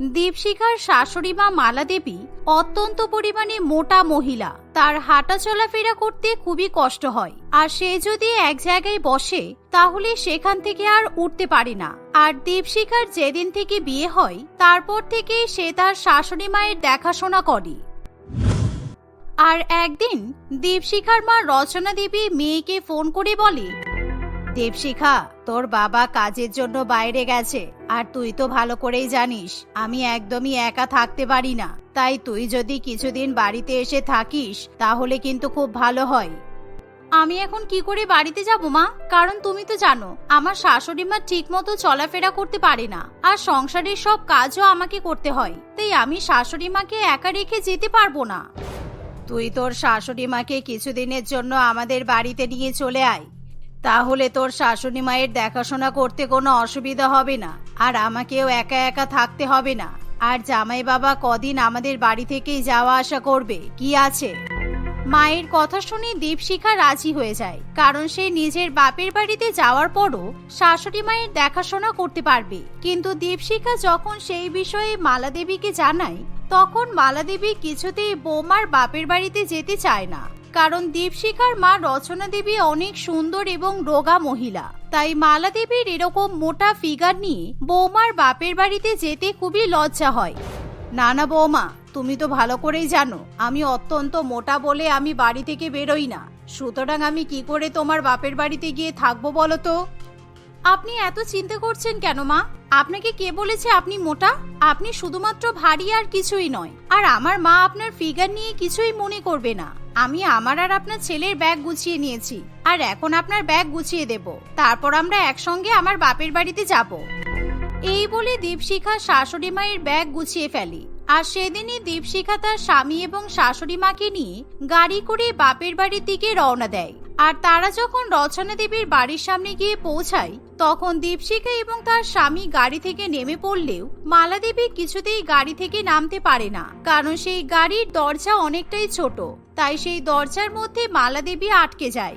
দীপশিখার শাশুড়ি মা মালা দেবী অত্যন্ত পরিমাণে মোটা মহিলা। তার হাঁটা চলাফেরা করতে খুবই কষ্ট হয়। আর সে যদি এক জায়গায় বসে, তাহলে সেখান থেকে আর উঠতে পারে না। আর দীপশিখার যেদিন থেকে বিয়ে হয়, তারপর থেকে সে তার শাশুড়ি মায়ের দেখাশোনা করে। আর একদিন দীপশিখার মা রচনা দেবী মেয়েকে ফোন করে বলে দীপশিখা তোর বাবা কাজের জন্য বাইরে গেছে, আর তুই তো ভালো করেই জানিস, আমি একদমই একা থাকতে পারি না। তাই তুই যদি কিছুদিন বাড়িতে এসে থাকিস, তাহলে কিন্তু খুব ভালো হয়। আমি এখন কি করে বাড়িতে যাব মা? কারণ তুমি তো জানো, আমার শাশুড়ি মা ঠিক মতো চলাফেরা করতে পারে না, আর সংসারের সব কাজও আমাকে করতে হয়, তাই আমি শাশুড়ি মাকে একা রেখে যেতে পারব না। তুই তোর শাশুড়ি মাকে কিছুদিনের জন্য আমাদের বাড়িতে নিয়ে চলে আয়। তাহলে তোর শাশুড়ি মায়ের দেখাশোনা করতে কোনো অসুবিধা হবে না। আর আমাকেও একা একা থাকতে হবে না। আর জামাই বাবা কদিন আমাদের বাড়ি থেকেই যাওয়া আসা করবে, কি আছে? মায়ের কথা শুনে দীপশিখা রাজি হয়ে যায়, কারণ সে নিজের বাপের বাড়িতে যাওয়ার পরও শাশুড়ি মায়ের দেখাশোনা করতে পারবে। কিন্তু দীপশিখা যখন সেই বিষয়ে মালাদেবীকে জানায়, তখন মালাদেবী কিছুতেই বৌমার বাপের বাড়িতে যেতে চায় না। কারণ দীপশিখার মা রচনা দেবী অনেক সুন্দর এবং রোগা মহিলা। তাই মালা দেবীর এরকম মোটা ফিগার নিয়ে বৌমার বাপের বাড়িতে যেতে খুবই লজ্জা হয়। না না বৌমা, তুমি তো ভালো করেই জানো, আমি অত্যন্ত মোটা বলে আমি বাড়ি থেকে বেরোই না। সুতরাং আমি কি করে তোমার বাপের বাড়িতে গিয়ে থাকব বলো তো? আপনি এত চিন্তা করছেন কেন মা? আপনাকে কে বলেছে আপনি মোটা? আপনি শুধুমাত্র ভারী আর কিছুই নয়। আর আমার মা আপনার ফিগার নিয়ে কিছুই মনে করবে না। আমি আমার আর আপনার ছেলের ব্যাগ গুছিয়ে নিয়েছি। আর এখন আপনার ব্যাগ গুছিয়ে দেব। তারপর আমরা একসঙ্গে আমার বাপের বাড়িতে যাব। এই বলে দীপশিখা শাশুড়ি মায়ের ব্যাগ গুছিয়ে ফেলি। আর সেদিনই দীপশিখা তার স্বামী এবং শাশুড়ি মাকে নিয়ে গাড়ি করে বাপের বাড়ির দিকে রওনা দেয়। আর তারা যখন রচনা দেবীর বাড়ির সামনে গিয়ে পৌঁছায় তখন দীপশিখা এবং তার স্বামী গাড়ি থেকে নেমে পড়লেও মালাদেবী কিছুতেই গাড়ি থেকে নামতে পারে না, কারণ সেই গাড়ির দরজা অনেকটাই ছোট, তাই সেই দরজার মধ্যে মালাদেবী আটকে যায়।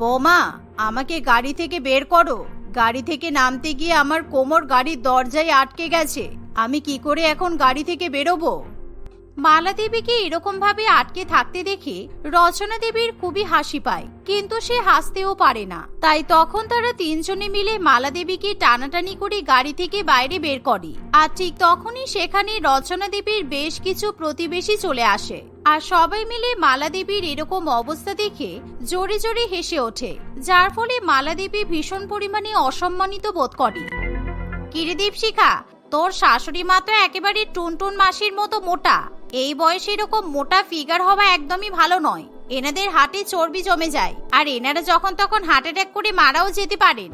বোমা, আমাকে গাড়ি থেকে বের করো। গাড়ি থেকে নামতে গিয়ে আমার কোমর গাড়ির দরজায় আটকে গেছে। আমি কি করে এখন গাড়ি থেকে বেরোবো? মালা দেবীকে এরকম ভাবে আটকে থাকতে দেখে রচনা দেবীর খুবই হাসি পায়, কিন্তু সে হাসতেও পারে না। তাই তখন তারা তিনজনে মিলে মালা দেবীকে টানাটানি করে গাড়ি থেকে বাইরে বের করে। আর ঠিক তখনই সেখানে রচনা দেবীর বেশ কিছু প্রতিবেশী চলে আসে। আর সবাই মিলে মালা দেবীর এরকম অবস্থা দেখে জোরে জোরে হেসে ওঠে, যার ফলে মালা দেবী ভীষণ পরিমাণে অসম্মানিত বোধ করে। কিরিদীপ শিখা তোর শাশুড়ি মা তো একেবারে টুনটুন মাসির মতো মোটা। এই বয়সে এরকম মোটা ফিগার হওয়া একদমই ভালো নয়। এনাদের হাটে চর্বি জমে যায়। আর এনারা যখন তখন হার্ট অ্যাটাক করে মারাও যেতে পারেন।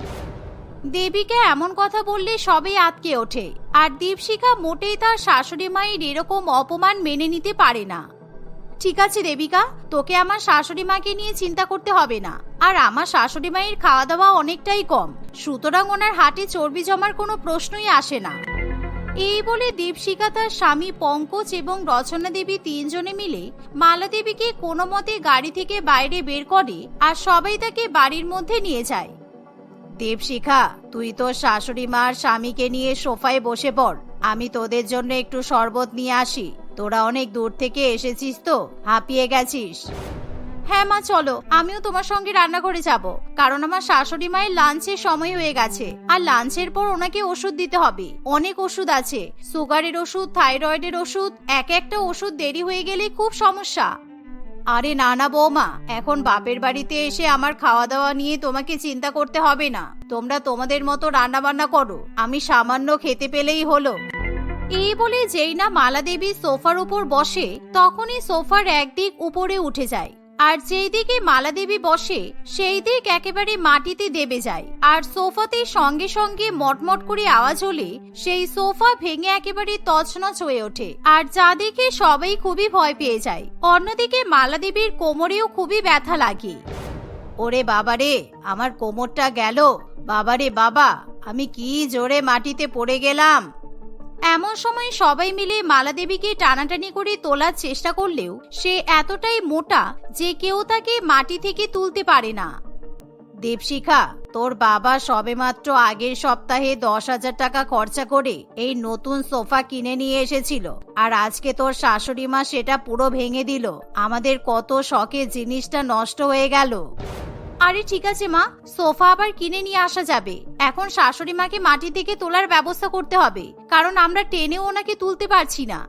দেবীকে এমন কথা বললে সবে আতকে ওঠে। আর দীপশিখা মোটেই তার শাশুড়ি মায়ের এরকম অপমান মেনে নিতে পারে না। ঠিক আছে, দেবিকা, তোকে আমার শাশুড়ি মাকে নিয়ে চিন্তা করতে হবে না। আর আমার শাশুড়ি মায়ের খাওয়া দাওয়া অনেকটাই কম। সুতরাং ওনার হাটে চর্বি জমার কোনো প্রশ্নই আসে না। এই বলে দীপশিখা তার স্বামী পঙ্কজ এবং রচনা দেবী তিনজনে মিলে মালা দেবীকে কোনো মতে গাড়ি থেকে বাইরে বের করে আর সবাই তাকে বাড়ির মধ্যে নিয়ে যায়। দেবশিখা তুই তোর শাশুড়ি মার স্বামীকে নিয়ে সোফায় বসে পড়। আমি তোদের জন্য একটু শরবত নিয়ে আসি। তোরা অনেক দূর থেকে এসেছিস তো? হাঁপিয়ে গেছিস। হ্যাঁ মা, চলো। আমিও তোমার সঙ্গে রান্নাঘরে যাব। কারণ আমার শাশুড়ি মায়ের লাঞ্চের সময় হয়ে গেছে। আর লাঞ্চের পর ওনাকে ওষুধ দিতে হবে। অনেক ওষুধ আছে। সুগারের ওষুধ, থাইরয়েডের ওষুধ, এক একটা ওষুধ দেরি হয়ে গেলে খুব সমস্যা। আরে না না বৌমা, এখন বাপের বাড়িতে এসে আমার খাওয়া দাওয়া নিয়ে তোমাকে চিন্তা করতে হবে না। তোমরা তোমাদের মতো রান্না বান্না করো। আমি সামান্য খেতে পেলেই হলো। এই বলে যেই না মালা দেবী সোফার উপর বসে, তখনই সোফার একদিক উপরে উঠে যায়। আর যেই দিকে মালা দেবী বসে, সেই দিক একেবারে মাটিতে দেবে যায়। আর সোফাতে সঙ্গে সঙ্গে মটমট করে আওয়াজ হলে, সেই সোফা ভেঙে একেবারে তছনছ হয়ে ওঠে। আর যা দেখে সবাই খুবই ভয় পেয়ে যায়। অন্যদিকে মালা দেবীর কোমরেও খুবই ব্যথা লাগে। ওরে বাবারে, আমার কোমরটা গেল। বাবারে বাবা, আমি কি জোরে মাটিতে পড়ে গেলাম? এমন সময় সবাই মিলে মালা দেবীকে টানাটানি করে তোলার চেষ্টা করলেও সে এতটাই মোটা যে কেউ তাকে মাটি থেকে তুলতে পারে না। দেবশিখা, তোর বাবা সবেমাত্র আগের সপ্তাহে দশ হাজার টাকা খরচা করে এই নতুন সোফা কিনে নিয়ে এসেছিল আর আজকে তোর শাশুড়ি মা সেটা পুরো ভেঙে দিল। আমাদের কত শখের জিনিসটা নষ্ট হয়ে গেল। আরে ঠিক আছে মা, সোফা আবার কিনে নিয়ে আসা যাবে। এখন শাশুড়ি মাকে মাটি থেকে তোলার ব্যবস্থা করতে হবে, কারণ আমরা টেনে ওনাকে তুলতে পারছি না।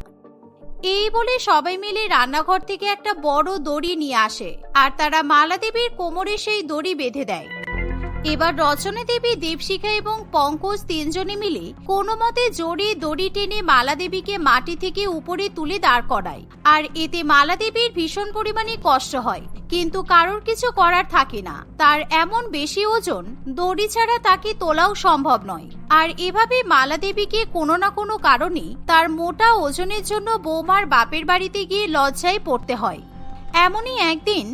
এই বলে সবাই মিলে রান্নাঘর থেকে একটা বড় দড়ি নিয়ে আসে, আর তারা মালা দেবীর কোমরে সেই দড়ি বেঁধে দেয়। এবার রচনা দেবী দীপশিখা এবং পঙ্কজ তিনজনে মিলে কোনো মতে জড়িয়ে দড়ি টেনে মালা দেবীকে মাটি থেকে উপরে তুলে দাঁড় করায়। আর এতে মালা দেবীর ভীষণ পরিমাণে কষ্ট হয়। কিন্তু কারোর কিছু করার থাকে না। তার এমন বেশি ওজন, দড়ি ছাড়া তাকে তোলাও সম্ভব নয়। আর এভাবে মালা দেবীকে কোনো না কোনো কারণে তার মোটা ওজনের জন্য বৌমার বাপের বাড়িতে গিয়ে লজ্জায় পড়তে হয়। এমনই একদিন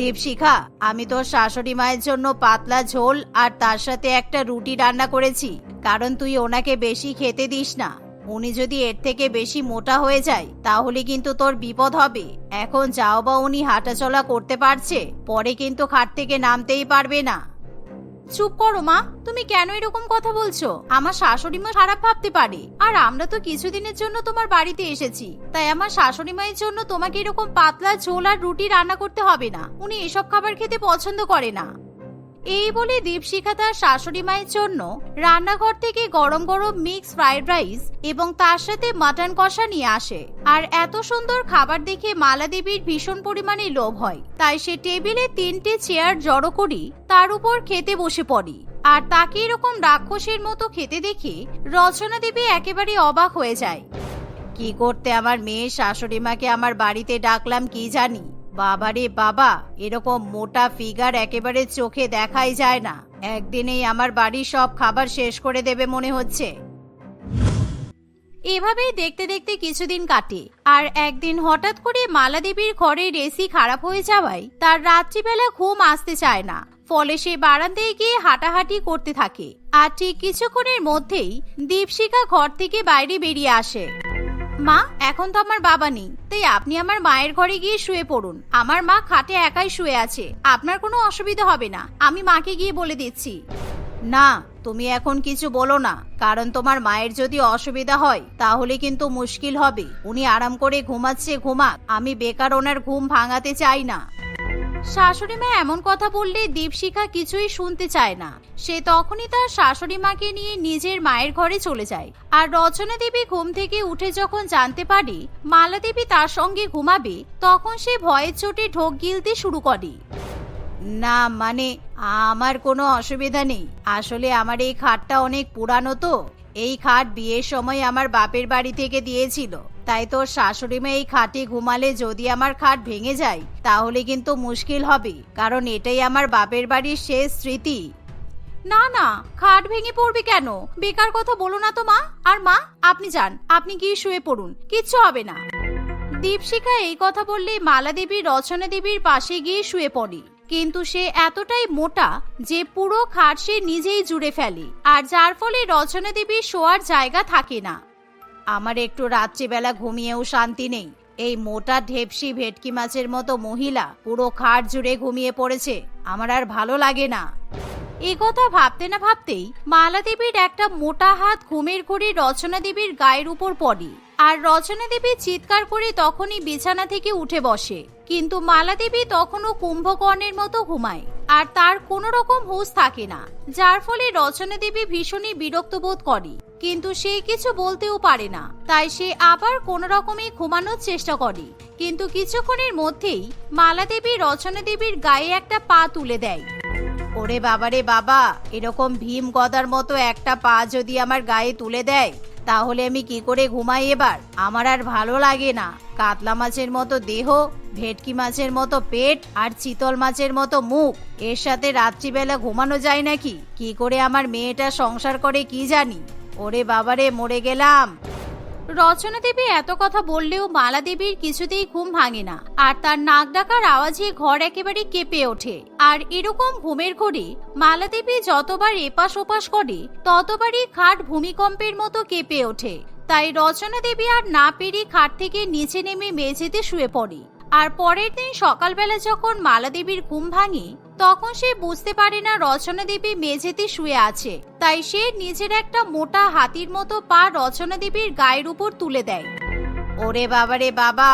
দেবশিখা আমি তোর শাশুড়ি মায়ের জন্য পাতলা ঝোল আর তার সাথে একটা রুটি রান্না করেছি, কারণ তুই ওনাকে বেশি খেতে দিস না। উনি যদি এর থেকে বেশি মোটা হয়ে যায়, তাহলে কিন্তু তোর বিপদ হবে। এখন যাও বা উনি হাঁটাচলা করতে পারছে, পরে কিন্তু খাট থেকে নামতেই পারবে না। চুপ করো, মা। তুমি কেন এরকম কথা বলছো? আমার শাশুড়ি মা খারাপ ভাবতে পারে। আর আমরা তো কিছুদিনের জন্য তোমার বাড়িতে এসেছি। তাই আমার শাশুড়ি মায়ের জন্য তোমাকে এরকম পাতলা ঝোল আর রুটি রান্না করতে হবে না। উনি এসব খাবার খেতে পছন্দ করে না। এই বলে দীপশিখা তার শাশুড়ি মায়ের জন্য রান্নাঘর থেকে গরম গরম মিক্স ফ্রাইড রাইস এবং তার সাথে মাটন কষা নিয়ে আসে। আর এত সুন্দর খাবার দেখে মালা দেবীর ভীষণ পরিমাণে লোভ হয়। তাই সে টেবিলে তিনটে চেয়ার জড়ো করি তার উপর খেতে বসে পড়ি। আর তাকে এরকম রাক্ষসের মতো খেতে দেখে রচনা দেবী একেবারে অবাক হয়ে যায়। কি করতে আমার মেয়ে শাশুড়ি মাকে আমার বাড়িতে ডাকলাম কি জানি? বাবারে বাবা, এরকম মোটা ফিগার একেবারে চোখে দেখাই যায় না। একদিনেই আমার বাড়ির সব খাবার শেষ করে দেবে মনে হচ্ছে। এভাবেই দেখতে দেখতে কিছুদিন কাটে, আর একদিন হঠাৎ করে মালা দেবীর ঘরের এসি খারাপ হয়ে যাওয়ায় তার রাত্রিবেলা ঘুম আসতে চায় না। ফলে সে বারান্দায় গিয়ে হাঁটাহাঁটি করতে থাকে, আর ঠিক কিছুক্ষণের মধ্যেই দীপশিখা ঘর থেকে বাইরে বেরিয়ে আসে। মা, এখন তো আমার বাবা নেই, তাই আপনি আমার মায়ের ঘরে গিয়ে শুয়ে পড়ুন। আমার মা খাটে একাই শুয়ে আছে, আপনার কোনো অসুবিধা হবে না, আমি মাকে গিয়ে বলে দিচ্ছি। না, তুমি এখন কিছু বলো না, কারণ তোমার মায়ের যদি অসুবিধা হয়, তাহলে কিন্তু মুশকিল হবে। উনি আরাম করে ঘুমাচ্ছে, ঘুমাক, আমি বেকার ওনার ঘুম ভাঙাতে চাই না। শাশুড়ি মা এমন কথা বললে দীপশিখা কিছুই শুনতে চায় না। সে তখনই তার শাশুড়ি মাকে নিয়ে নিজের মায়ের ঘরে চলে যায়। আর রচনা দেবী ঘুম থেকে উঠে যখন জানতে পারে মালা দেবী তার সঙ্গে ঘুমাবে, তখন সে ভয়ের চোটে ঢোক গিলতে শুরু করে। না মানে আমার কোনো অসুবিধা নেই। আসলে আমার এই খাটটা অনেক পুরানো তো। এই খাট বিয়ের সময় আমার বাপের বাড়ি থেকে দিয়েছিল। তাই তোর শাশুড়ি মেয়ে এই খাটে ঘুমালে যদি আমার খাট ভেঙে যায়, তাহলে কিন্তু মুশকিল হবে, কারণ এটাই আমার বাপের বাড়ির শেষ স্মৃতি। না না, খাট ভেঙে পড়বে কেন? বেকার কথা বলো না তো মা। আর মা, আপনি যান, আপনি গিয়ে শুয়ে পড়ুন, কিচ্ছু হবে না। দীপশিখা এই কথা বললে মালা দেবী রচনা দেবীর পাশে গিয়ে শুয়ে পড়ে। কিন্তু সে এতটাই মোটা যে পুরো খাট সে নিজেই জুড়ে ফেলে, আর যার ফলে রচনা দেবীর শোয়ার জায়গা থাকে না। আমার একটু রাত্রিবেলা ঘুমিয়েও শান্তি নেই। এই মোটা ঢেপসি ভেটকি মাছের মতো মহিলা পুরো খাট জুড়ে ঘুমিয়ে পড়েছে, আমার আর ভালো লাগে না। এ কথা ভাবতে না ভাবতেই মালা দেবীর একটা মোটা হাত ঘুমের ঘড়ি রচনা দেবীর গায়ের উপর পড়ে। আর রচনা দেবী চিৎকার করে তখনই বিছানা থেকে উঠে বসে। কিন্তু মালা দেবী তখনও কুম্ভকর্ণের মতো ঘুমায়, আর তার কোনো রকম হুঁশ থাকে না, যার ফলে রচনা দেবী ভীষণই বিরক্ত বোধ করে। কিন্তু সে কিছু বলতেও পারে না, তাই সে আবার কোনো রকমে ঘুমানোর চেষ্টা করে। কিন্তু কিছুক্ষণের মধ্যেই মালা দেবী রচনা দেবীর গায়ে একটা পা তুলে দেয়। ওরে বাবারে বাবা, এরকম ভীম গদার মতো একটা পা যদি আমার গায়ে তুলে দেয় তাহলে আমি কি করে ঘুমাই এবার? আমার আর ভালো লাগে না। কাতলা মাছের মতো দেহ, ভেটকি মাছের মতো পেট আর চিতল মাছের মতো মুখ। এর সাথে রাত্রিবেলা ঘুমানো যায় নাকি? কি করে আমার মেয়েটা সংসার করে কি জানি? ওরে বাবারে, মরে গেলাম। রচনা দেবী এত কথা বললেও মালা দেবীর কিছুতেই ঘুম ভাঙে না। আর তার নাক ডাকার আওয়াজে ঘর একেবারে কেঁপে ওঠে। আর এরকম ঘুমের ঘরে মালা দেবী যতবার এপাশ ওপাশ করে, ততবারই খাট ভূমিকম্পের মতো কেঁপে ওঠে। তাই রচনা দেবী আর না পেরে খাট থেকে নিচে নেমে মেঝেতে শুয়ে পড়ে। আর পরের দিন সকালবেলা যখন মালা দেবীর ঘুম ভাঙে তখন সে বুঝতে পারে না রচনা দেবী মেঝেতে শুয়ে আছে। তাই সে নিজের একটা মোটা হাতির মতো পা রচনা দেবীর গায়ের উপর তুলে দেয়। ওরে বাবারে বাবা,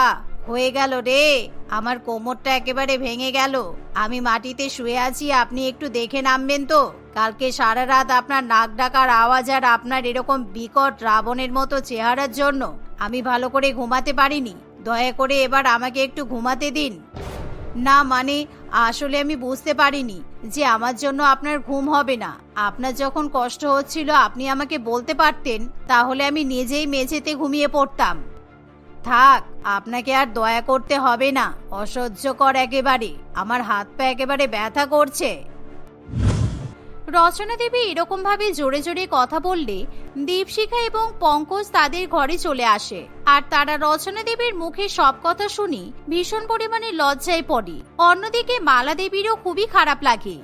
হয়ে গেল রে। আমার কোমরটা একেবারে ভেঙে গেল। আমি মাটিতে শুয়ে আছি, আপনি একটু দেখে নামবেন তো। কালকে সারা রাত আপনার নাক ডাকার আওয়াজ আর আপনার এরকম বিকট রাবণের মতো চেহারার জন্য আমি ভালো করে ঘুমাতে পারিনি। দয়া করে এবার আমাকে একটু ঘুমাতে দিন। না মানে আসলে আমি বুঝতে পারিনি যে আমার জন্য আপনার ঘুম হবে না। আপনার যখন কষ্ট হচ্ছিল, আপনি আমাকে বলতে পারতেন, তাহলে আমি নিজেই মেঝেতে ঘুমিয়ে পড়তাম। থাক, আপনাকে আর দয়া করতে হবে না। অসহ্যকর একেবারে। আমার হাত পা একেবারে ব্যথা করছে। রচনা দেবী এরকম ভাবে জোরে জোরে কথা বললে দীপশিখা এবং পঙ্কজ তাদের ঘরে চলে আসে। আর তারা রচনা দেবীর মুখে সব কথা শুনি ভীষণ পরিমাণে লজ্জায় পড়ে। অন্যদিকে মালা দেবীরও খুবই খারাপ লাগে।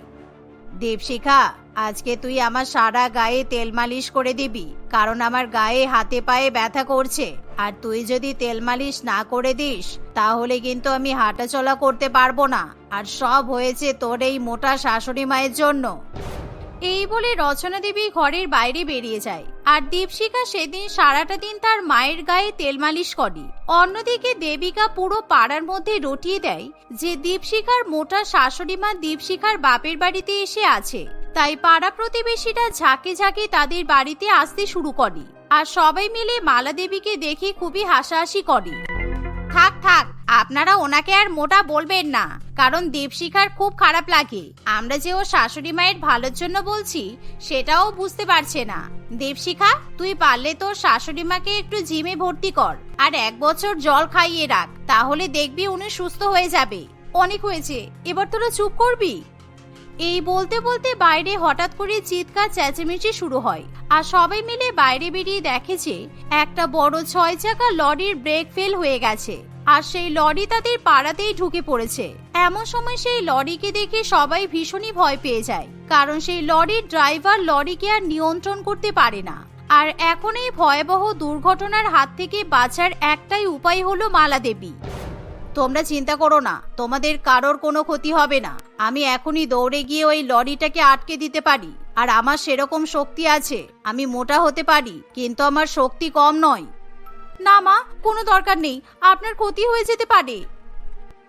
দেবশিখা আজকে তুই আমার সারা গায়ে তেল মালিশ করে দিবি, কারণ আমার গায়ে হাতে পায়ে ব্যথা করছে। আর তুই যদি তেল মালিশ না করে দিস, তাহলে কিন্তু আমি হাঁটাচলা করতে পারব না। আর সব হয়েছে তোর এই মোটা শাশুড়ি মায়ের জন্য। এই বলে রচনা দেবী ঘরের বাইরে বেরিয়ে যায়। আর দীপশিখা সেদিন সারাটা দিন তার মায়ের গায়ে তেল মালিশ করে। অন্যদিকে দেবিকা পুরো পাড়ার মধ্যে রটিয়ে দেয় যে দীপশিখার মোটা শাশুড়ি মা দীপশিখার বাপের বাড়িতে এসে আছে। তাই পাড়া প্রতিবেশীরা ঝাঁকে ঝাঁকে তাদের বাড়িতে আসতে শুরু করে। আর সবাই মিলে মালা দেবীকে দেখে খুবই হাসাহাসি করে। থাক থাক, আপনারা ওনাকে আর মোটা বলবেন না, কারণ দেবশিখার খুব খারাপ লাগে। আমরা যে ও শাশুড়ি মায়ের ভালোর জন্য বলছি, সেটাও বুঝতে পারছে না। দেবশিখা তুই পারলে তোর শাশুড়ি মাকে একটু জিমে ভর্তি কর, আর এক বছর জল খাইয়ে রাখ, তাহলে দেখবি উনি সুস্থ হয়ে যাবে। অনেক হয়েছে, এবার তোরা চুপ করবি? এই বলতে বলতে বাইরে হঠাৎ করে চিৎকার চেঁচেমেচি শুরু হয়। আর সবাই মিলে বাইরে বেরিয়ে দেখে যে, একটা বড় ছয় চাকা লরির ব্রেক ফেল হয়ে গেছে। আর সেই লরি তাদের পাড়াতেই ঢুকে পড়েছে। এমন সময় সেই লরিকে দেখে সবাই ভীষণই ভয় পেয়ে যায়। কারণ সেই লরির ড্রাইভার লরিকে আর নিয়ন্ত্রণ করতে পারে না। আর এখন এই ভয়াবহ দুর্ঘটনার হাত থেকে বাঁচার একটাই উপায় হলো মালা দেবী তোমরা চিন্তা করো না, তোমাদের কারোর কোনো ক্ষতি হবে না। আমি এখনই দৌড়ে গিয়ে ওই লরিটাকে আটকে দিতে পারি, আর আমার সেরকম শক্তি আছে, আমি মোটা হতে পারি, কিন্তু আমার শক্তি কম নয়। না মা, কোনো দরকার নেই, আপনার ক্ষতি হয়ে যেতে পারে।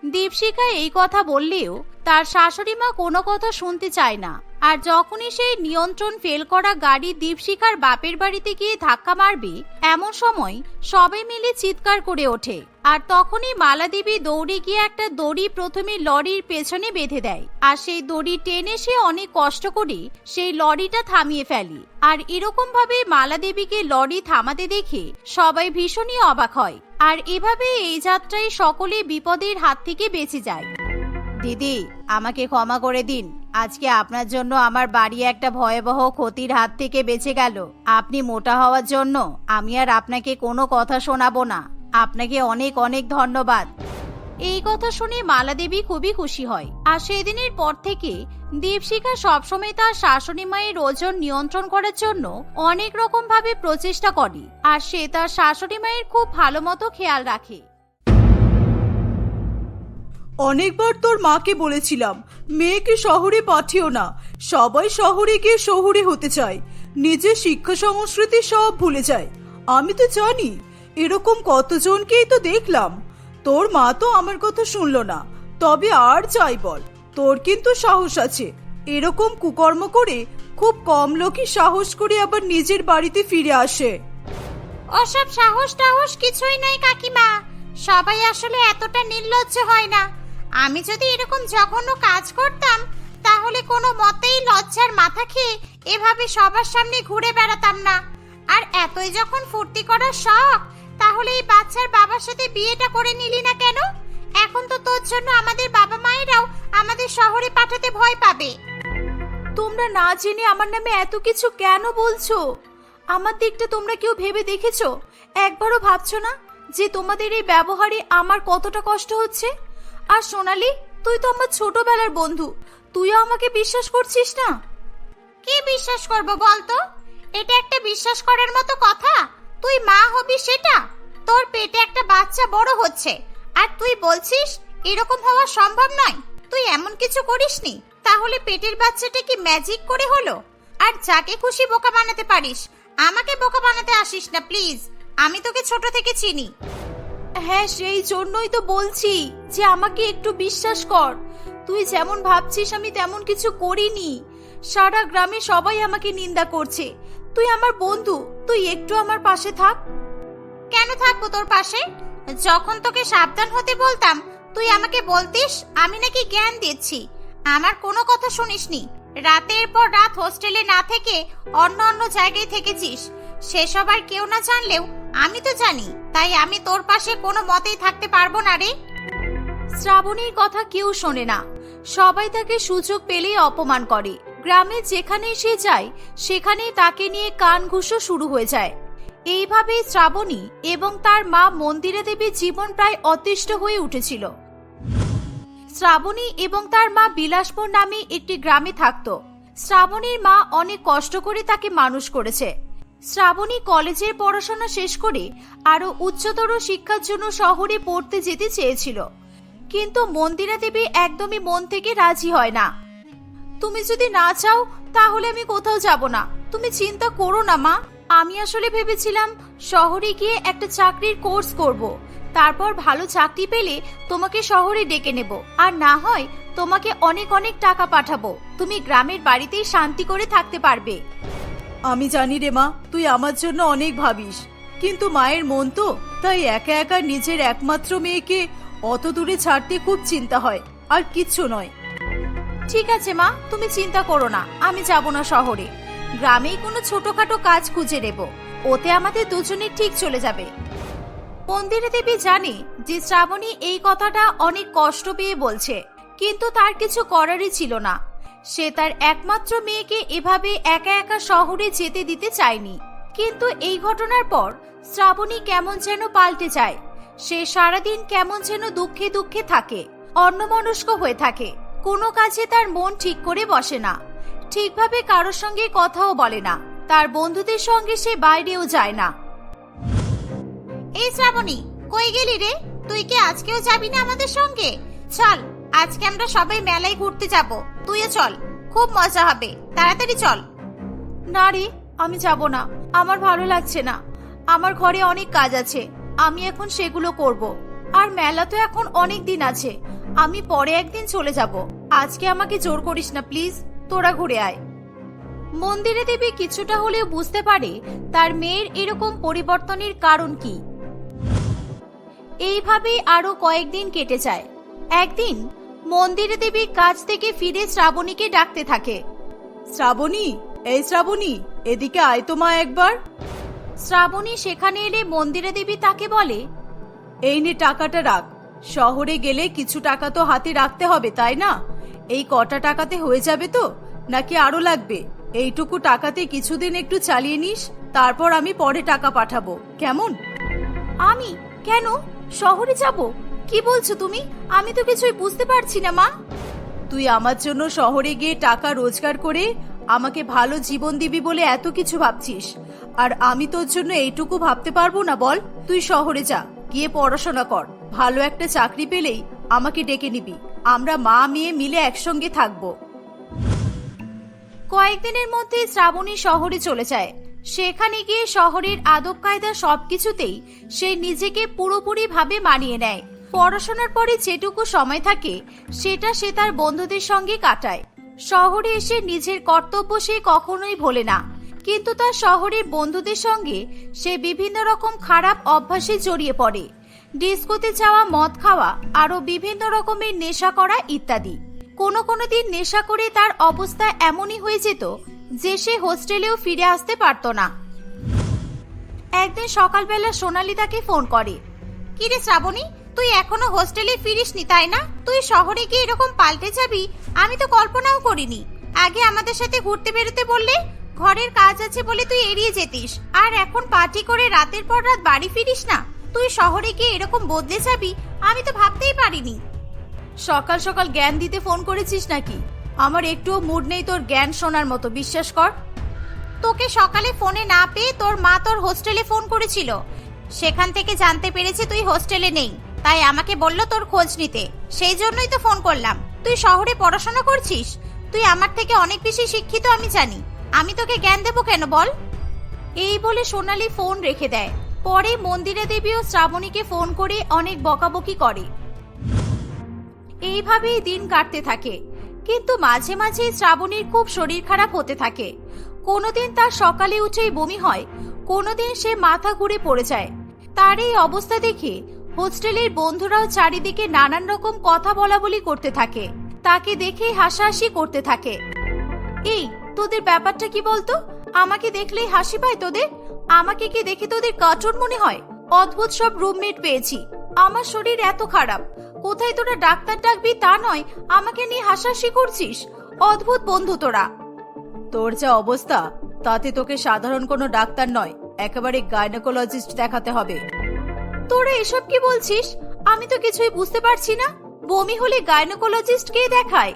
দীপশিখা এই কথা বললেও তার শাশুড়ি মা কোনো কথা শুনতে চায় না। আর যখনই সেই নিয়ন্ত্রণ ফেল করা গাড়ি দীপশিখার বাপের বাড়িতে গিয়ে ধাক্কা মারবে, এমন সময় সবাই মিলে চিৎকার করে ওঠে। আর তখনই মালাদেবী দৌড়ে গিয়ে একটা দড়ি প্রথমে লরির পেছনে বেঁধে দেয়। আর সেই দড়ি টেনে সে অনেক কষ্ট করে সেই লরিটা থামিয়ে ফেলে। আর এরকম ভাবে মালা দেবীকে লরি থামাতে দেখে সবাই ভীষণই অবাক হয়। আর এভাবে এই যাত্রায় সকলে বিপদের হাত থেকে বেঁচে যায়। দিদি, আমাকে ক্ষমা করে দিন। আজকে আপনার জন্য আমার বাড়ি একটা ভয়াবহ ক্ষতির হাত থেকে বেঁচে গেল। আপনি মোটা হওয়ার জন্য আমি আর আপনাকে কোনো কথা শোনাবো না। আপনাকে অনেক অনেক ধন্যবাদ। এই কথা শুনে মালা দেবী খুবই খুশি হয়। আর সেদিনের পর থেকে দীপশিখা সবসময় তার শাশুড়ি মায়ের ওজন নিয়ন্ত্রণ করার জন্য অনেক রকম ভাবে প্রচেষ্টা করে। আর সে তার শাশুড়ি মায়ের খুব ভালো মতো খেয়াল রাখে। অনেকবার তোর মাকে বলেছিলাম, মেয়েকে শহরে পাঠিও না, সবাই শহরে গিয়ে শহরে হতে চায়। নিজের শিক্ষা সংস্কৃতি সব ভুলে যায়। আমি তো জানি, এরকম কতজনকেই তো দেখলাম। তোর মা তো আমার কথা শুনলো না। তবে আর যাই বল, তোর কিন্তু সাহস আছে। এরকম কুকর্ম করে খুব কম লোকই সাহস করে আবার নিজের বাড়িতে ফিরে আসে। ওসব সাহস টাহস কিছুই নাই কাকিমা। সবাই আসলে এতটা নির্লজ্জ হয় না। আমি যদি এরকম জঘন্য কাজ করতাম, তাহলে কোনো মতেই লজ্জার মাথা খেয়ে এভাবে সবার সামনে ঘুরে বেড়াতাম না। আর এতই যখন ফুর্তি করার শখ তাহলে এই বাচ্চার বাবার সাথে বিয়েটা করে নিলি না কেন? এখন তো তোর জন্য আমাদের বাবা মায়েরাও আমাদের শহরে পাঠাতে ভয় পাবে। তোমরা না জেনে আমার নামে এত কিছু কেন বলছো? আমার দিকটা তোমরা কেউ ভেবে দেখেছ? একবারও ভাবছ না যে তোমাদের এই ব্যবহারে আমার কতটা কষ্ট হচ্ছে? আর সোনালি তুই তো আমার ছোটবেলার বন্ধু। তুইও আমাকে বিশ্বাস করছিস না? কি বিশ্বাস করব বলতো? এটা একটা বিশ্বাস করার মতো কথা। তুই মা হবি সেটা? তোর পেটে একটা বাচ্চা বড় হচ্ছে। আর তুই বলছিস, এরকম হওয়া সম্ভব নয়? তুই এমন কিছু করিসনি? তাহলে পেটের বাচ্চাটা কি ম্যাজিক করে হলো? আর যাকে খুশি বোকা বানাতে পারিস, আমাকে বোকা বানাতে আসিস না প্লিজ আমি তোকে ছোট থেকে চিনি। হ্যাঁ সেই জন্যই তো বলছি যে আমাকে একটু বিশ্বাস কর। তুই যেমন ভাবছিস, আমি তেমন কিছু করিনি। সারা গ্রামে সবাই আমাকে নিন্দা করছে। তুই আমার বন্ধু। তুই একটু আমার পাশে থাক। কেন থাকব তোর পাশে? যখন তোকে সাবধান হতে বলতাম, তুই আমাকে বলতিস, আমি নাকি জ্ঞান দিচ্ছি। আমার কোনো কথা শুনিসনি। রাতের পর রাত হোস্টেলে না থেকে অন্য অন্য জায়গায় থেকেছিস। সেসব আর কেউ না জানলেও আমি তো জানি, তাই আমি তোর পাশে কোনো মতেই থাকতে পারব না রে। শ্রাবণীর কথা কেউ শোনে না। সবাই তাকে সুযোগ পেলেই অপমান করে। গ্রামে যেখানে সে যায়, সেখানেই তাকে নিয়ে কান ঘুষো শুরু হয়ে যায়। এইভাবেই শ্রাবণী এবং তার মা মন্দিরা দেবীর জীবন প্রায় অতিষ্ঠ হয়ে উঠেছিল। শ্রাবণী এবং তার মা বিলাসপুর নামে একটি গ্রামে থাকত। শ্রাবণীর মা অনেক কষ্ট করে তাকে মানুষ করেছে। শ্রাবণী কলেজের পড়াশোনা শেষ করে আরও উচ্চতর শিক্ষার জন্য শহরে পড়তে যেতে চেয়েছিল। কিন্তু মন্দিরা দেবী একদমই মন থেকে রাজি হয় না। তুমি যদি না চাও, তাহলে আমি কোথাও যাব না। তুমি চিন্তা করো না, মা। আমি আসলে ভেবেছিলাম শহরে গিয়ে একটা চাকরির কোর্স করব। তারপর ভালো চাকরি পেলে তোমাকে শহরে ডেকে নেব। আর না হয়, তোমাকে অনেক অনেক টাকা পাঠাবো। তুমি গ্রামের বাড়িতেই শান্তি করে থাকতে পারবে। আমি জানি রে, মা, তুই আমার জন্য অনেক ভাবিস। কিন্তু মায়ের মন তো, তাই একা একা নিজের একমাত্র মেয়েকে অত দূরে ছাড়তে খুব চিন্তা হয়। আর কিচ্ছু নয়। ঠিক আছে, মা, তুমি চিন্তা করো না, আমি যাব না শহরে। গ্রামেই কোনো ছোটখাটো কাজ খুঁজে নেব। ওতে আমাদের দুজনের ঠিক চলে যাবে। মন্দিরা দেবী জানে যে শ্রাবণী এই কথাটা অনেক কষ্ট পেয়ে বলছে, কিন্তু তার কিছু করারই ছিল না। সে তার একমাত্র মেয়েকে এভাবে একা একা শহরে যেতে দিতে চায়নি। কিন্তু এই ঘটনার পর শ্রাবণী কেমন যেন পাল্টে যায়। সে সারাদিন কেমন যেন দুঃখে দুঃখে থাকে, অন্যমনস্ক হয়ে থাকে। কোনো কাজে তার মন ঠিক করে বসে না। ঠিকভাবে কারোর সঙ্গে কথাও বলে না। তার বন্ধুদের সঙ্গে সে বাইরেও যায় না। এই শ্রাবণী, কই গেলি রে? তুই কি আজকেও যাবি না আমাদের সঙ্গে? চল, আজকে আমরা সবাই মেলায় ঘুরতে যাব। তুইও চল, খুব মজা হবে। তাড়াতাড়ি চল। না রে, আমি যাব না। আমার ভালো লাগছে না। আমার ঘরে অনেক কাজ আছে। আমি এখন সেগুলো করব। আর মেলা তো এখন অনেক দিন আছে। আমি পরে একদিন চলে যাব। আজকে আমাকে জোর করিস না, প্লিজ। তোরা ঘুরে আয়। মন্দিরে দেবী কিছুটা হলেও বুঝতে পারে তার মেয়ের এরকম পরিবর্তনের কারণ কি। এইভাবেই আরও কয়েকদিন কেটে যায়। একদিন মন্দিরে দেবী কাজ থেকে ফিরে শ্রাবণীকে ডাকতে থাকে। শ্রাবণী, এই শ্রাবণী, এদিকে আয় তো মা একবার। শ্রাবণী সেখানে এলে মন্দিরে দেবী তাকে বলে এই নে টাকাটা রাখ। শহরে গেলে কিছু টাকা তো হাতে রাখতে হবে তাই না? এই কটা টাকাতে হয়ে যাবে তো? নাকি আরও লাগবে? এইটুকু টাকাতে কিছুদিন একটু চালিয়ে নিস তারপর আমি পরে টাকা পাঠাবো। কেমন? আমি? কেন? শহরে যাব? কি বলছো তুমি? আমি তো কিছুই বুঝতে পারছি না মা। তুই আমার জন্য শহরে গিয়ে টাকা রোজগার করে আমাকে ভালো জীবন দিবি বলে এত কিছু ভাবছিস। আর আমি তোর জন্য এইটুকু ভাবতে পারব না বল। তুই শহরে যা। গিয়ে পড়াশোনা কর। ভালো একটা চাকরি পেলেই আমাকে ডেকে নিবি। আমরা মা, মেয়ে মিলে একসঙ্গে থাকব। কয়েকদিনের মধ্যে শ্রাবণী শহরে চলে যায়। সেখানে গিয়ে শহরের আদব কায়দা সবকিছুতেই সে নিজেকে পুরোপুরি ভাবে মানিয়ে নেয়। পড়াশোনার পরে যেটুকু সময় থাকে, সেটা সে তার বন্ধুদের সঙ্গে কাটায়। শহরে এসে নিজের কর্তব্য সে কখনোই ভোলে না। কিন্তু তার শহরের বন্ধুদের সঙ্গে সে বিভিন্ন রকম খারাপ অভ্যাসে জড়িয়ে পড়ে। ডিস্কোতে যাওয়া, মদ খাওয়া আরও বিভিন্ন রকমের নেশা করা ইত্যাদি। কোনো কোনো দিন নেশা করে তার অবস্থা এমনই হয়ে যেত যে সে হোস্টেলেও ফিরে আসতে পারত না। একদিন সকালবেলা সোনালি তাকে ফোন করে, কিরে শ্রাবণী, তুই এখনও হোস্টেলে ফিরিসনি, তাই না? তুই শহরে গিয়ে এরকম পাল্টে যাবি? আমি তো কল্পনাও করিনি। আগে আমাদের সাথে ঘুরতে বেরোতে বললে ঘরের কাজ আছে বলে তুই এড়িয়ে যেতিস। আর এখন পার্টি করে রাতের পর রাত বাড়ি ফিরিস না? তুই শহরে গিয়ে এরকম বদলে যাবি আমি তো ভাবতেই পারিনি। সকাল সকাল জ্ঞান দিতে ফোন করেছিস নাকি? আমার একটুও মুড নেই তোর জ্ঞান শোনার মতো বিশ্বাস কর। তোকে সকালে ফোনে না পেয়ে তোর মা তোর হোস্টেলে ফোন করেছিল। সেখান থেকে জানতে পেরেছে তুই হোস্টেলে নেই। তাই আমাকে বলল তোর খোঁজ নিতে। সেই জন্যই তো ফোন করলাম। তুই শহরে পড়াশোনা করছিস? তুই আমার থেকে অনেক বেশি শিক্ষিত আমি জানি। আমি তোকে জ্ঞান দেবো কেন, বল? এই বলে সোনালি ফোন রেখে দেয়। পরে মন্দিরা ও শ্রাবণীকে ফোন করে অনেক বকাবকি করে। এইভাবেই দিন কাটতে থাকে। কিন্তু মাঝে মাঝে শ্রাবণীর খুব শরীর খারাপ হতে থাকে। কোনোদিন তার সকালে উঠেই বমি হয়, কোনোদিন সে মাথা ঘুরে পড়ে যায়। তার এই অবস্থা দেখে হোস্টেলের বন্ধুরাও চারিদিকে নানান রকম কথা বলা বলি করতে থাকে। তাকে দেখেই হাসাহাসি করতে থাকে। এই তোদের ব্যাপারটা কি বলতো? আমাকে দেখলেই হাসি পায় তোদের? আমাকে কি দেখে তোদের কার্টুন মনে হয়? অদ্ভুত সব রুমমেট পেয়েছি। আমার শরীর এত খারাপ। কোথায় তোরা ডাক্তার ডাকবি তা নয়, আমাকে নিয়ে হাসাহাসি করছিস? অদ্ভুত বন্ধু তোরা। তোর যা অবস্থা, তাতে তোকে সাধারণ কোনো ডাক্তার নয়, একেবারে গাইনোকোলজিস্ট দেখাতে হবে। তোরা এসব কি বলছিস? আমি তো কিছুই বুঝতে পারছি না। বমি হলে গাইনোকোলজিস্ট কে দেখায়।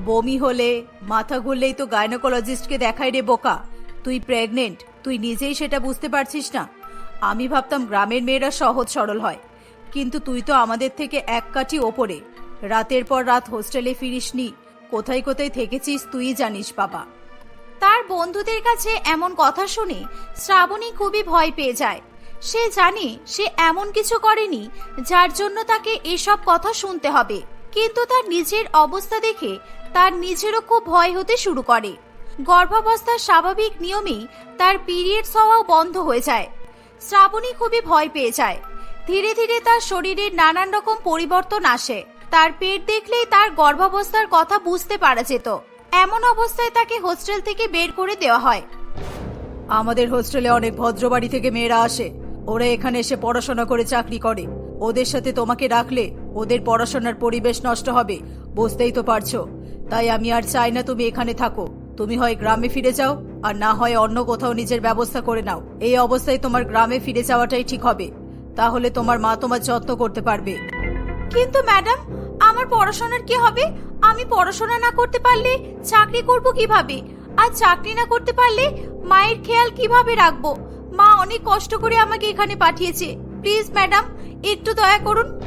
বমি হলে, মাথা ঘুরলেই তো গাইনোকোলজিস্টকে দেখাই রে বোকা। তুই প্রেগনেন্ট, তুই নিজেই সেটা বুঝতে পারছিস না। আমি ভাবতাম গ্রামের মেয়েরা সহজ সরল হয়। কিন্তু তুই তো আমাদের থেকে এক কাঠি ওপরে। রাতের পর রাত হোস্টেলে ফিরিসনি। কোথায় কোথায় থেকেছিস তুই জানিস, বাবা। তার বন্ধুদের কাছে এমন কথা শুনে শ্রাবণী খুবই ভয় পেয়ে যায়। সে জানে সে এমন কিছু করেনি যার জন্য তাকে এসব কথা শুনতে হবে। কিন্তু তার নিজের অবস্থা দেখে তার নিজেরও খুব ভয় হতে শুরু করে। গর্ভাবস্থার স্বাভাবিক নিয়মেই তার পিরিয়ডস হওয়াও বন্ধ হয়ে যায়। শ্রাবণী খুবই ভয় পেয়ে যায়। ধীরে ধীরে তার শরীরের নানান রকম পরিবর্তন আসে। তার পেট দেখলেই তার গর্ভাবস্থার কথা বুঝতে পারা যেত। এমন অবস্থায় তাকে হোস্টেল থেকে বের করে দেওয়া হয়। আমাদের হোস্টেলে অনেক ভদ্রবাড়ি থেকে মেয়েরা আসে। ওরা এখানে এসে পড়াশোনা করে চাকরি করে। ওদের সাথে তোমাকে রাখলে ওদের পড়াশোনার পরিবেশ নষ্ট হবে, বুঝতেই তো পারছ। তাই আমি আর চাই না তুমি এখানে থাকো। তুমি হয় গ্রামে ফিরে যাও আর না হয় অন্য কোথাও নিজের ব্যবস্থা করে নাও। এই অবস্থায় তোমার গ্রামে ফিরে যাওয়াটাই ঠিক হবে। তাহলে তোমার মা তোমার যত্ন করতে পারবে। কিন্তু ম্যাডাম আমার পড়াশোনার কি হবে? আমি পড়াশোনা না করতে পারলে চাকরি করব কীভাবে? আর চাকরি না করতে পারলে মায়ের খেয়াল কীভাবে রাখব? মা অনেক কষ্ট করে আমাকে এখানে পাঠিয়েছে। প্লিজ ম্যাডাম একটু দয়া করুন।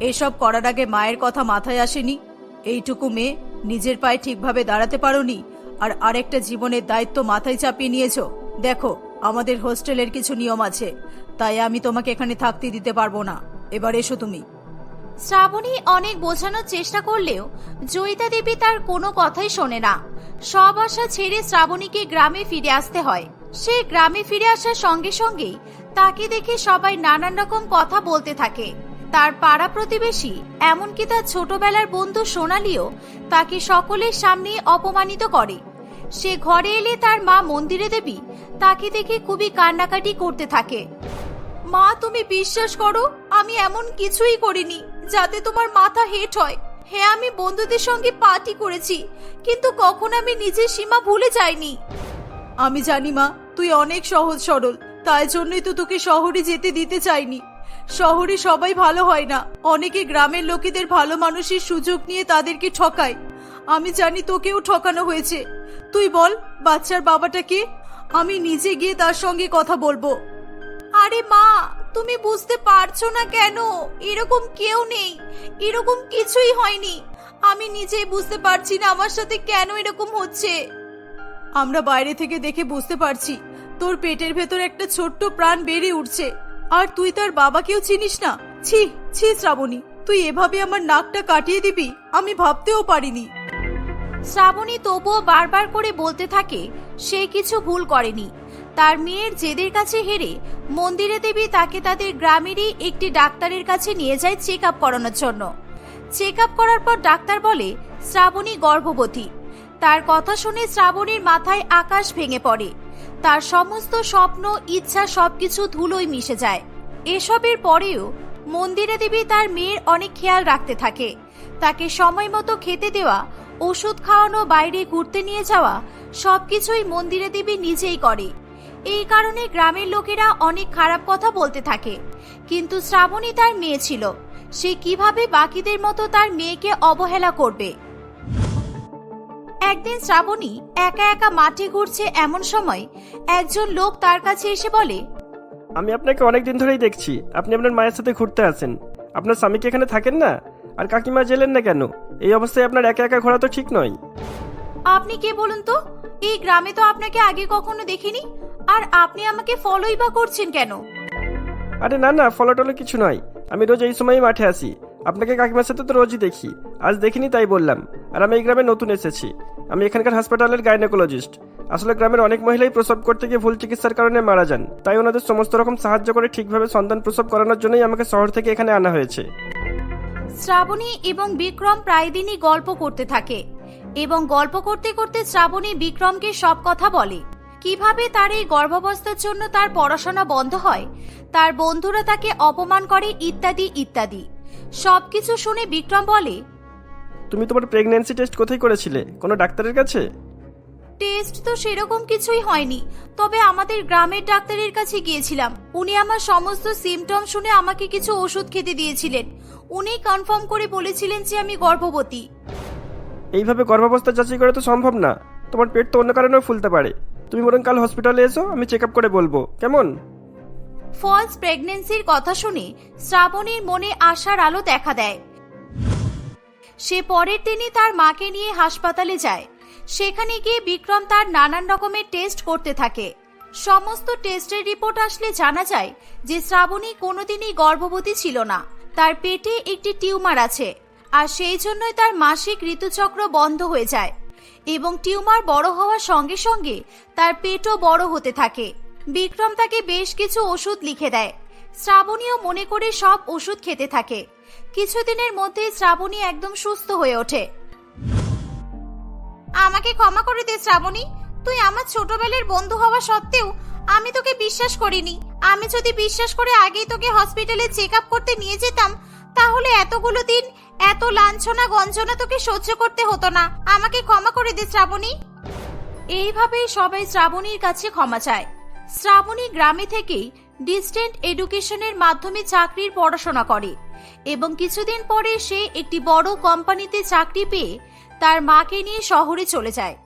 এসব করার আগে মায়ের কথা মাথায় আসেনি। এইটুকু মেয়ে নিজের পায়ে ঠিকভাবে দাঁড়াতে পারোনি, আর আরেকটা জীবনের দায়িত্ব মাথায় চাপিয়ে নিয়েছো। দেখো, আমাদের হোস্টেলের কিছু নিয়ম আছে, তাই আমি তোমাকে এখানে থাকতে দিতে পারব না। এবার এসো তুমি। শ্রাবণী অনেক বোঝানোর চেষ্টা করলেও জয়িতা দেবী তার কোনো কথাই শোনে না। সব আশা ছেড়ে শ্রাবণীকে গ্রামে ফিরে আসতে হয়। সে গ্রামে ফিরে আসার সঙ্গে সঙ্গেই তাকে দেখে সবাই নানান রকম কথা বলতে থাকে। তার পাড়া প্রতিবেশী, এমনকি তার ছোটবেলার বন্ধু সোনালিও তাকে সকলের সামনে অপমানিত করে। সে ঘরে এলে তার মা মন্দিরে দেবী তাকে দেখে খুবই কান্নাকাটি করতে থাকে। মা, তুমি বিশ্বাস করো, আমি এমন কিছুই করিনি যাতে তোমার মাথা হেট হয়। হ্যাঁ আমি বন্ধুদের সঙ্গে পার্টি করেছি, কিন্তু কখন আমি নিজের সীমা ভুলে যাইনি? আমি জানি মা, তুই অনেক সহজ সরল, তাই জন্যই তো তোকে শহরে যেতে দিতে চাইনি। শহরে সবাই ভালো হয় না। অনেকে গ্রামের লোকেদের ভালো মানুষের সুযোগ নিয়ে তাদেরকে ঠকায়। আমি জানি তোকেও ঠকানো হয়েছে। তুই বল, বাচ্চার বাবাটা কে? আমি নিজে গিয়ে তার সঙ্গে কথা বলব। আরে মা, তুমি বুঝতে পারছ না কেন? এরকম কেউ নেই। এরকম কিছুই হয়নি। আমি নিজেই বুঝতে পারছি না আমার সাথে কেন এরকম হচ্ছে। আমরা বাইরে থেকে দেখে বুঝতে পারছি, তোর পেটের ভেতর একটা ছোট্ট প্রাণ বেড়ে উঠছে। আর তুই তার বাবাকেও চিনিস না? ছি ছি শ্রাবণী, তুই এভাবে আমার নাকটা কাটিয়ে দিবি, আমি ভাবতেও পারিনি। শ্রাবণী তবুও বারবার করে বলতে থাকে, সে কিছু ভুল করেনি। তার মেয়ের জেদের কাছে হেরে মন্দিরে দেবী তাকে তাদের গ্রামেরই একটি ডাক্তারের কাছে নিয়ে যায় চেক আপ করানোর জন্য। চেক আপ করার পর ডাক্তার বলে, শ্রাবণী গর্ভবতী। তার কথা শুনে শ্রাবণীর মাথায় আকাশ ভেঙে পড়ে। তার সমস্ত স্বপ্ন, ইচ্ছা, সবকিছু ধুলোয় মিশে যায়। এসবের পরেও মন্দিরে দেবী তার মেয়ের অনেক খেয়াল রাখতে থাকে। তাকে সময় মতো খেতে দেওয়া, ওষুধ খাওয়ানো, বাইরে ঘুরতে নিয়ে যাওয়া, সবকিছুই মন্দিরে দেবী নিজেই করে। এই কারণে গ্রামের লোকেরা অনেক খারাপ কথা বলতে থাকে। কিন্তু শ্রাবণী তার মেয়ে ছিল। সে কীভাবে বাকিদের মতো তার মেয়েকে অবহেলা করবে? একদিন শ্রাবণী একা একা মাঠে ঘুরছে এমন সময় একজন লোক তার কাছে এসে বলে আমি আপনাকে অনেক দিন ধরেই দেখছি। আপনি আপনার মায়ের সাথে ঘুরতে আসেন আপনার স্বামী কি এখানে থাকেন না? আর কাকিমা জেলেন না কেন? এই অবস্থায় আপনার একা একা ঘোরা তো ঠিক নয়। আপনি কে বলুন তো? এই গ্রামে তো আপনাকে আগে কখনো দেখিনি। আর আপনি আমাকে ফলোই বা করছেন কেন? আরে না না ফলো টলো কিছু নয়। আমি রোজ এই সময়ই মাঠে আসি। আপনাকে কাকিমার সাথে তো রোজই দেখি। আজ দেখিনি তাই বললাম। আর আমি এই গ্রামে নতুন এসেছি। আমি এখানকার হাসপাতালের গাইনোকোলজিস্ট। আসলে গ্রামের অনেক মহিলাই প্রসব করতে গিয়ে ভুল চিকিৎসার কারণে মারা যান। তাই ওনাদের সমস্ত রকম সাহায্য করে ঠিকভাবে সন্তান প্রসব করানোর জন্যই আমাকে শহর থেকে এখানে আনা হয়েছে। শ্রাবণী এবং বিক্রম প্রায় দিনই গল্প করতে থাকে। এবং গল্প করতে করতে শ্রাবণী বিক্রমকে সব কথা বলে। কীভাবে তার এই গর্ভাবস্থার জন্য তার পড়াশোনা বন্ধ হয়, তার বন্ধুরা তাকে অপমান করে ইত্যাদি ইত্যাদি। সবকিছু শুনে বিক্রম বলে তুমি তোমার প্রেগন্যান্সি টেস্ট কোথায় করেছিলে? কোনো ডাক্তারের কাছে? টেস্ট তো সেরকম কিছুই হয়নি তবে আমাদের গ্রামের ডাক্তারের কাছে গিয়েছিলাম। উনি আমার সমস্ত সিমটম শুনে আমাকে কিছু ওষুধ খেতে দিয়েছিলেন। উনি কনফার্ম করে বলেছিলেন যে আমি গর্ভবতী। এইভাবে গর্ভাবস্থা যাচাই করা তো সম্ভব না। তোমার পেট তো অন্য কারণেও ফুলতে পারে। তুমি বরং কাল হসপিটালে এসো আমি চেক আপ করে বলব। কেমন? ফলস প্রেগনেন্সির কথা শুনে শ্রাবণীর মনে আশার আলো দেখা দেয়। সে পরের দিনই তার মাকে নিয়ে হাসপাতালে যায়। সেখানে গিয়ে বিক্রম তার নানান রকমের টেস্ট করতে থাকে। সমস্ত টেস্টের রিপোর্ট আসলে জানা যায় যে শ্রাবণী কোনোদিনই গর্ভবতী ছিল না। তার পেটে একটি টিউমার আছে আর সেই জন্যই তার মাসিক ঋতুচক্র বন্ধ হয়ে যায় এবং টিউমার বড় হওয়ার সঙ্গে সঙ্গে তার পেটও বড় হতে থাকে। বিক্রম তাকে বেশ কিছু ওষুধ লিখে দেয়। শ্রাবণীও মনে করে সব ওষুধ খেতে থাকে। কিছুদিনের মধ্যেই শ্রাবণী একদম সুস্থ হয়ে ওঠে। আমাকে ক্ষমা করে দে শ্রাবণী, তুই আমার ছোটবেলার বন্ধু হওয়া সত্ত্বেও আমি তোকে বিশ্বাস করিনি। আমি যদি বিশ্বাস করে আগেই তোকে হসপিটালে চেক আপ করতে নিয়ে যেতাম, তাহলে এতগুলো দিন এত লাঞ্ছনা গঞ্জনা তোকে সহ্য করতে হতো না। আমাকে ক্ষমা করে দে শ্রাবণী। এইভাবেই সবাই শ্রাবণীর কাছে ক্ষমা চায়। শ্রাবণী গ্রামে থেকেই ডিস্টেন্ট এডুকেশনের মাধ্যমে চাকরির পড়াশোনা করে এবং কিছুদিন পরে সে একটি বড় কোম্পানিতে চাকরি পেয়ে তার মাকে নিয়ে শহরে চলে যায়।